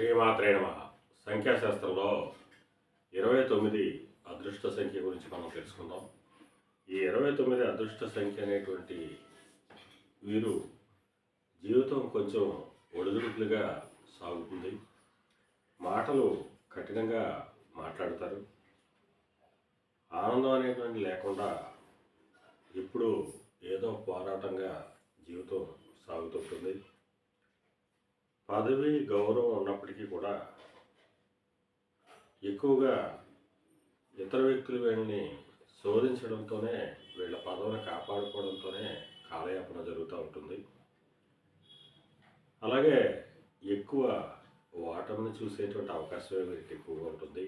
శ్రీమాత్రే నమ. సంఖ్యాశాస్త్రంలో ఇరవై తొమ్మిది అదృష్ట సంఖ్య గురించి మనం తెలుసుకుందాం. ఈ ఇరవై తొమ్మిది అదృష్ట సంఖ్య అనేటువంటి వీరు జీవితం కొంచెం ఒడిదుడుకులుగా సాగుతుంది. మాటలు కఠినంగా మాట్లాడతారు. ఆనందం అనేటువంటి లేకుండా ఇప్పుడు ఏదో పోరాటంగా జీవితం సాగుతుంటుంది. పదవి గౌరవం ఉన్నప్పటికీ కూడా ఎక్కువగా ఇతర వ్యక్తులు వీళ్ళని శోధించడంతోనే వీళ్ళ పదవిని కాపాడుకోవడంతోనే కాలయాపన జరుగుతూ ఉంటుంది. అలాగే ఎక్కువ ఓటమిని చూసేటువంటి అవకాశమే వీరికి ఎక్కువగా ఉంటుంది.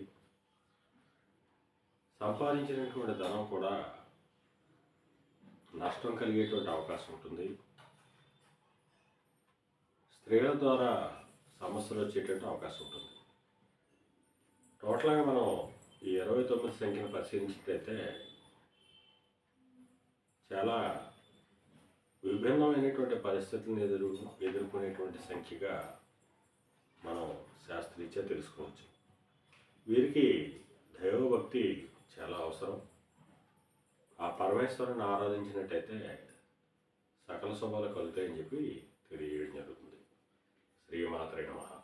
సంపాదించినటువంటి ధనం కూడా నష్టం కలిగేటువంటి అవకాశం ఉంటుంది. స్త్రీల ద్వారా సమస్యలు వచ్చేటట్టు అవకాశం ఉంటుంది. టోటల్గా మనం ఈ ఇరవై తొమ్మిది సంఖ్యను పరిశీలించినట్లయితే చాలా విభిన్నమైనటువంటి పరిస్థితులను ఎదురు ఎదుర్కొనేటువంటి సంఖ్యగా మనం శాస్త్రీత్యా తెలుసుకోవచ్చు. వీరికి దైవభక్తి చాలా అవసరం. ఆ పరమేశ్వరుని ఆరాధించినట్టయితే సకల శుభాలు కలుగుతాయని చెప్పి తెలియజేయడం జరుగుతుంది. శ్రీమాత్రే నమః